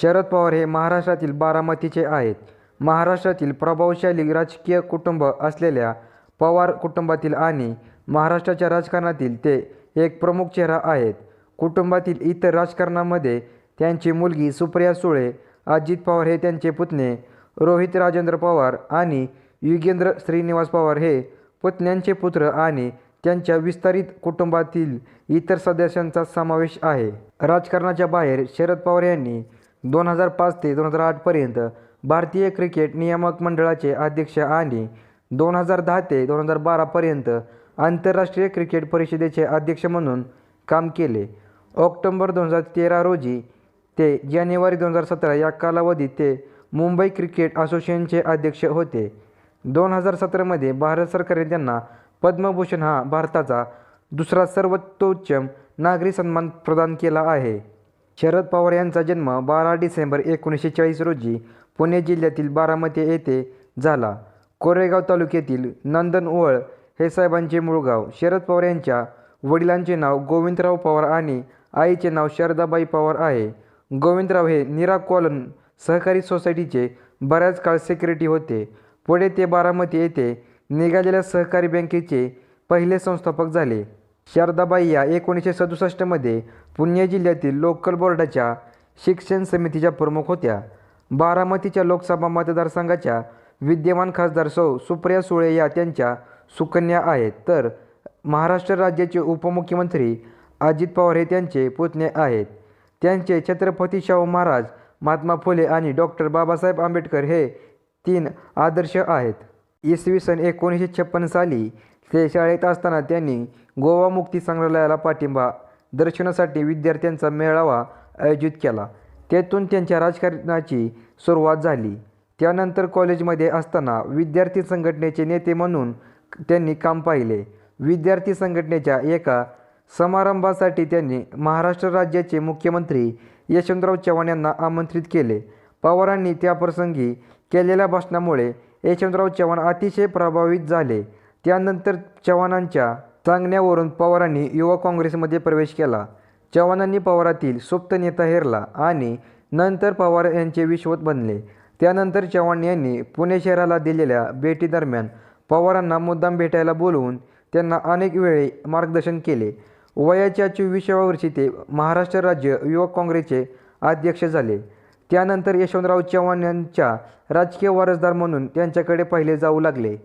शरद पवार हे महाराष्ट्रातील बारामतीचे आहेत. महाराष्ट्रातील प्रभावशाली राजकीय कुटुंब असलेल्या पवार कुटुंबातील आणि महाराष्ट्राच्या राजकारणातील ते एक प्रमुख चेहरा आहेत. कुटुंबातील इतर राजकारणामध्ये त्यांची मुलगी सुप्रिया सुळे, अजित पवार हे त्यांचे पुतणे रोहित राजेंद्र पवार आणि युगेंद्र श्रीनिवास पवार हे पुतण्यांचे पुत्र आणि त्यांच्या विस्तारित कुटुंबातील इतर सदस्यांचा समावेश आहे. राजकारणाच्या बाहेर शरद पवार यांनी दोन हजार पाच ते दोन हजार आठपर्यंत भारतीय क्रिकेट नियामक मंडळाचे अध्यक्ष आणि दोन हजार दहा ते दोन हजार बारापर्यंत आंतरराष्ट्रीय क्रिकेट परिषदेचे अध्यक्ष म्हणून काम केले. ऑक्टोबर दोन हजार तेरा रोजी ते जानेवारी दोन हजार सतरा या कालावधीत ते मुंबई क्रिकेट असोसिएशनचे अध्यक्ष होते. दोन हजार सतरामध्ये भारत सरकारने त्यांना पद्मभूषण हा भारताचा दुसरा सर्वोच्च नागरी सन्मान प्रदान केला आहे. शरद पवार यांचा जन्म बारा डिसेंबर एकोणीसशे चाळीस रोजी पुणे जिल्ह्यातील बारामती येथे झाला. कोरेगाव तालुक्यातील नंदनओळ हे साहेबांचे मूळ गाव. शरद पवार यांच्या वडिलांचे नाव गोविंदराव पवार आणि आईचे नाव शारदाबाई पवार आहे. गोविंदराव हे निरा कॉलन सहकारी सोसायटीचे बऱ्याच काळ सेक्रेटरी होते. पुढे ते बारामती येथे निघालेल्या सहकारी बँकेचे पहिले संस्थापक झाले. शारदाबाई या एकोणीसशे सदुसष्टमध्ये पुणे जिल्ह्यातील लोकल बोर्डाच्या शिक्षण समितीच्या प्रमुख होत्या. बारामतीच्या लोकसभा मतदारसंघाच्या विद्यमान खासदार सौ. सुप्रिया सुळे या त्यांच्या सुकन्या आहेत तर महाराष्ट्र राज्याचे उपमुख्यमंत्री अजित पवार हे त्यांचे पुतणे आहेत. त्यांचे छत्रपती शाहू महाराज, महात्मा फुले आणि डॉक्टर बाबासाहेब आंबेडकर हे तीन आदर्श आहेत. इसवी सन एकोणीसशे छप्पन साली शाळेत असताना त्यांनी गोवा मुक्ती संग्रहालयाला पाठिंबा दर्शनासाठी विद्यार्थ्यांचा मेळावा आयोजित केला. तेथून त्यांच्या राजकारणाची सुरुवात झाली. त्यानंतर कॉलेजमध्ये असताना विद्यार्थी संघटनेचे नेते म्हणून त्यांनी काम पाहिले. विद्यार्थी संघटनेच्या एका समारंभासाठी त्यांनी महाराष्ट्र राज्याचे मुख्यमंत्री यशवंतराव चव्हाण यांना आमंत्रित केले. पवारांनी त्याप्रसंगी केलेल्या भाषणामुळे यशवंतराव चव्हाण अतिशय प्रभावित झाले. त्यानंतर चव्हाणांच्या सांगण्यावरून पवारांनी युवा काँग्रेसमध्ये प्रवेश केला. चव्हाणांनी पवारातील सुप्त नेता हेरला आणि नंतर पवार यांचे विश्वत बनले. त्यानंतर चव्हाण यांनी पुणे शहराला दिलेल्या भेटीदरम्यान पवारांना मुद्दाम भेटायला बोलवून त्यांना अनेक वेळी मार्गदर्शन केले. वयाच्या चोवीसाव्या वर्षी ते महाराष्ट्र राज्य युवक काँग्रेसचे अध्यक्ष झाले. त्यानंतर यशवंतराव चव्हाण यांच्या राजकीय वारसदार म्हणून त्यांच्याकडे पाहिले जाऊ लागले.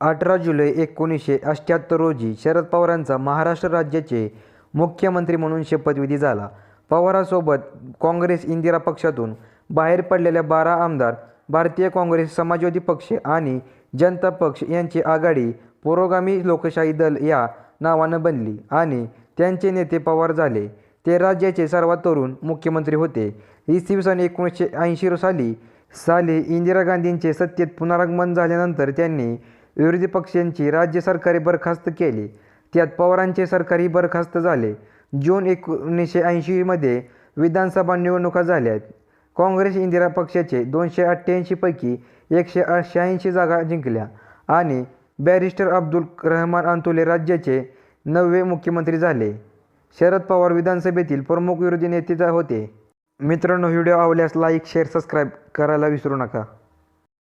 अठरा जुलै एकोणीसशे अठ्ठ्याहत्तर रोजी शरद पवारांचा महाराष्ट्र राज्याचे मुख्यमंत्री म्हणून शपथविधी झाला. पवारांसोबत काँग्रेस इंदिरा पक्षातून बाहेर पडलेल्या बारा आमदार, भारतीय काँग्रेस, समाजवादी पक्ष आणि जनता पक्ष यांची आघाडी पुरोगामी लोकशाही दल या नावानं बनली आणि त्यांचे नेते पवार झाले. ते राज्याचे सर्वात तरुण मुख्यमंत्री होते. इसवी सन एकोणीसशे ऐंशी साली साली इंदिरा गांधींचे सत्तेत पुनरागमन झाल्यानंतर त्यांनी विरोधी पक्षांची राज्य सरकारे बरखास्त केली. त्यात पवारांचे सरकारही बरखास्त झाले. जून एकोणीसशे ऐंशीमध्ये विधानसभा निवडणुका झाल्या. काँग्रेस इंदिरा पक्षाचे दोनशे अठ्ठ्याऐंशीपैकी एकशे शहाऐंशी जागा जिंकल्या आणि बॅरिस्टर अब्दुल रहमान अंतुले राज्याचे नववे मुख्यमंत्री झाले. शरद पवार विधानसभेतील प्रमुख विरोधी नेते होते. मित्रांनो व्हिडिओ आवडल्यास लाईक, शेअर, सबस्क्राईब करायला विसरू नका.